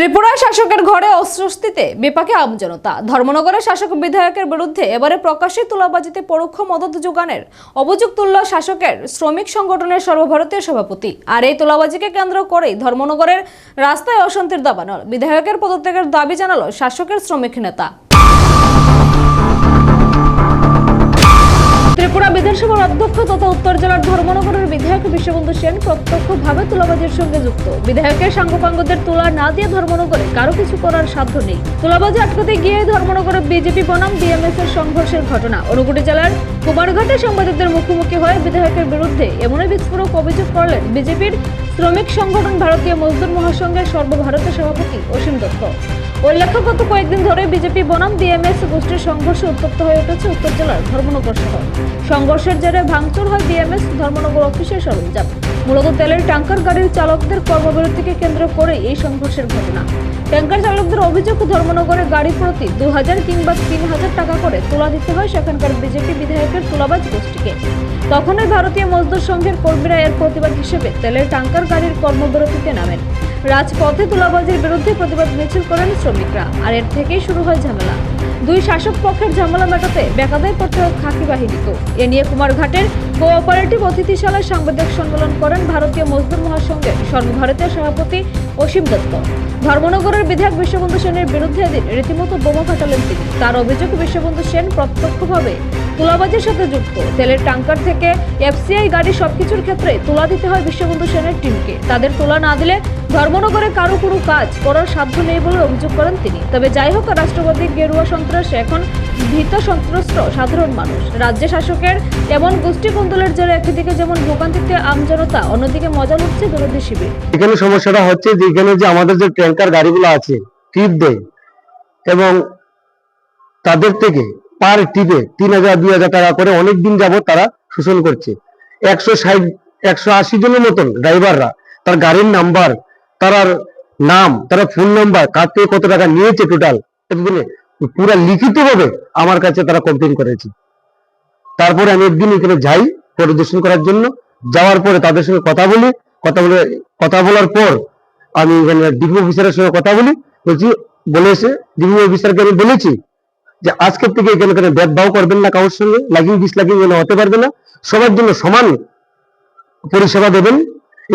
ত্রিপুরা শাসকের ঘরে অস্বস্তিতে বিপাকে আমজনতা ধর্মনগরের শাসক বিধায়কের বিরুদ্ধে এবারে প্রকাশ্যে তুলাবাজিতে পরোক্ষ মদত যোগানের অভিযোগ তুলল শাসকের শ্রমিক সংগঠনের সর্বভারতীয় সভাপতি। আর এই তুলাবাজিকে কেন্দ্র করেই ধর্মনগরের রাস্তায় অশান্তির দাবানল। বিধায়কের পদত্যাগের দাবি জানালো শাসকের শ্রমিক নেতা। ত্রিপুরা বিধানসভার অধ্যক্ষ তথা উত্তর জেলার ধর্মনগরের বিধায়ক বিশ্ববন্ধু সেন প্রত্যক্ষভাবে তুলাবাজির সঙ্গে যুক্ত। বিধায়কের সাঙ্গপাঙ্গদের তুলা না দিয়ে ধর্মনগরে কারও কিছু করার সাধ্য নেই। তুলাবাজি আটকাতে গিয়ে ধর্মনগরে বিজেপি বনাম ডিএমএস এর সংঘর্ষের ঘটনা। অনুগুটি জেলার কুমারঘাটে সাংবাদিকদের মুখোমুখি হয়ে বিধায়কের বিরুদ্ধে এমনই বিস্ফোরক অভিযোগ করলেন বিজেপির শ্রমিক সংগঠন ভারতীয় মজদুর মহাসংঘের সর্বভারতীয় সভাপতি অসীম দত্ত। উল্লেখ্য গত কয়েকদিন ধরে বিজেপি বনাম ডিএমএস গোষ্ঠীর সংঘর্ষে উত্তপ্ত হয়ে উঠেছে উত্তর জেলার ধর্মনগর শহর। সংঘর্ষের জেরে ভাঙচুর হয় ডিএমএস ধর্মনগর অফিসের সরঞ্জাম। মূলত তেলের ট্যাঙ্কার গাড়ির চালকদের কর্মবিরতিকে কেন্দ্র করে এই সংঘর্ষের ঘটনা। ট্যাঙ্কার চালকদের অভিযোগ, ধর্মনগরে গাড়ি প্রতি দু হাজার কিংবা তিন হাজার টাকা করে তোলা দিতে হয় সেখানকার বিজেপি বিধায়কের তোলাবাজ গোষ্ঠীকে। তখনই ভারতীয় মজদুর সংঘের কর্মীরা এর প্রতিবাদ হিসেবে তেলের ট্যাঙ্কার গাড়ির কর্মবিরতিতে নামেন। রাজপথে তুলাবাজির বিরুদ্ধে প্রতিবাদ মিছিল করেন শ্রমিকরা আর এর থেকেই শুরু হয় ঝামেলা। দুই শাসক পক্ষের ঝামেলা মেটাতে করতে হয় খাকি বাহিনীকেও এ নিয়ে কুমারঘাটের কোঅপারেটিভ অতিথিশালায় সাংবাদিক সম্মেলন করেন ভারতীয় মজদুর মহাসংঘের সর্বভারতীয় সভাপতি অসীম দত্ত। ধর্মনগরের বিধায়ক বিশ্ববন্ধু সেনের বিরুদ্ধে এদিন রীতিমতো বোমা ফাটালেন তিনি। তার অভিযোগ বিশ্ববন্ধু সেন প্রত্যক্ষভাবে তুলাবাজির সাথে যুক্ত। তেলের ট্যাঙ্কার থেকে এফসিআই গাড়ি সবকিছুর ক্ষেত্রে তুলা দিতে হয় বিশ্ববন্ধু সেনের টিমকে। তাদের তোলা না দিলে ধর্মনগরে কারও কোনো কাজ করার সাধ্য নেই বলে অভিযোগ করেন তিনি। তবে যাই হোক, রাষ্ট্রপতি গেরুয়া সন্ত্রাস এখন ভীত সন্ত্রস্ত সাধারণ মানুষ। রাজ্য শাসকের এমন গোষ্ঠী কন্দলের জেরে একদিকে যেমন ভোগান্তিতে আমজনতা অন্যদিকে মজা লুটছে বিরোধী শিবির। এখানে সমস্যাটা হচ্ছে যে এখানে যে আমাদের যে ট্যাঙ্কার গাড়িগুলো আছে, টিপ দেয় এবং তাদের থেকে পার টিপে তিন হাজার, দুই হাজার টাকা করে অনেক দিন যাবত তারা শোষণ করছে। একশো ষাট, একশো আশি জনের মতন ড্রাইভাররা তার গাড়ির নাম্বার, তার নাম, তারা ফোন নাম্বার, কার থেকে কত টাকা নিয়েছে টোটাল পুরো লিখিত ভাবে আমার কাছে তারা কমপ্লেন করেছে। তারপরে আমি একদিন এখানে যাই পরিদর্শন করার জন্য। যাওয়ার পরে তাদের সঙ্গে কথা বলি। কথা বলে, কথা বলার পর আমি এখানে ডিগ্রি অফিসারের সঙ্গে কথা বলি। বলছি বলেছে ডিগ্রি অফিসারকে আমি বলেছি যে আজকের থেকে এখানে কোনো ভেদভাব করবেন না কারোর সঙ্গে, লাগিং ডিসলাগিং এখানে হতে পারবে না। সবার জন্য সমান পরিষেবা দেবেন।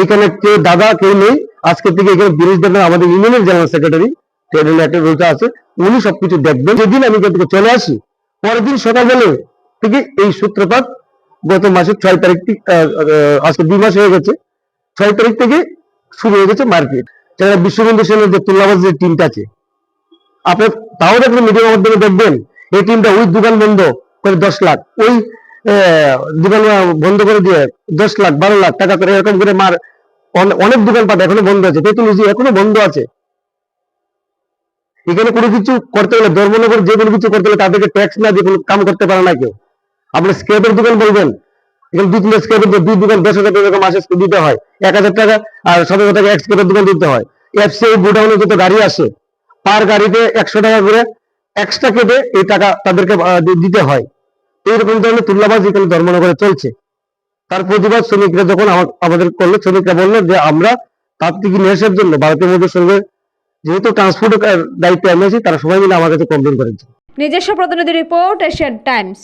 এখানে কেউ দাদা, কেউ নেই। আজকের থেকে এখানে বিরোধী দলের আমাদের ইউনিয়নের জেনারেল সেক্রেটারি, ট্রেড আছে। উনি সবকিছু দেখবেন। যেদিন আমি থেকে চলে আসি, পরের দিন সকালবেলা থেকে এই সূত্রপাত গত মাসের ছয় তারিখ আজকে দুই মাস হয়ে গেছে। ছয় তারিখ থেকে শুরু হয়ে গেছে মার্কেট যারা বিশ্ববন্ধু সেনের যে তুল্লাবাজ যে টিমটা আছে, আপনার তাও দেখবেন মিডিয়ার মাধ্যমে দেখবেন, এই টিমটা ওই দোকান বন্ধ করে দশ লাখ, ওই দোকান বন্ধ করে দিয়ে দশ লাখ, বারো লাখ টাকা করে এরকম করে মার অনে- অনেক দোকানপাট এখনও বন্ধ আছে। টেকনোলজি এখনও বন্ধ আছে। এখানে কোনো কিছু করতে গেলে ধর্মনগর যে কোনো কিছু করতে গেলে তাদেরকে ট্যাক্স না দিয়ে কোনো কাম করতে পারে না কেউ। আপনি স্ক্র্যাপের দোকান বলবেন, এখানে দুই তিনটা স্ক্র্যাপের দুই দোকান, দশ হাজার টাকা মাসে দিতে হয়। এক হাজার টাকা আর সতেরো টাকা এক স্ক্র্যাপের দোকান দিতে হয়। এফসিআই গোডাউনে যত গাড়ি আসে, পার গাড়িতে একশো টাকা করে এক্সট্রা কেটে এই টাকা তাদেরকে দিতে হয়। এইরকম ধরনের তুল্লাবাজ এখানে ধর্মনগরে চলছে। তার প্রতিবাদ শ্রমিকরা যখন আমাদের করল, শ্রমিকরা বলল যে আমরা নিয়ে আসার জন্য ভারতীয় মজুর সঙ্গে যেহেতু ট্রান্সপোর্ট দায়িত্বে আমি আছি, তারা সবাই মিলে আমার কাছে কমপ্লেন করেছে নিজস্ব প্রতিনিধি রিপোর্ট এশিয়ান টাইমস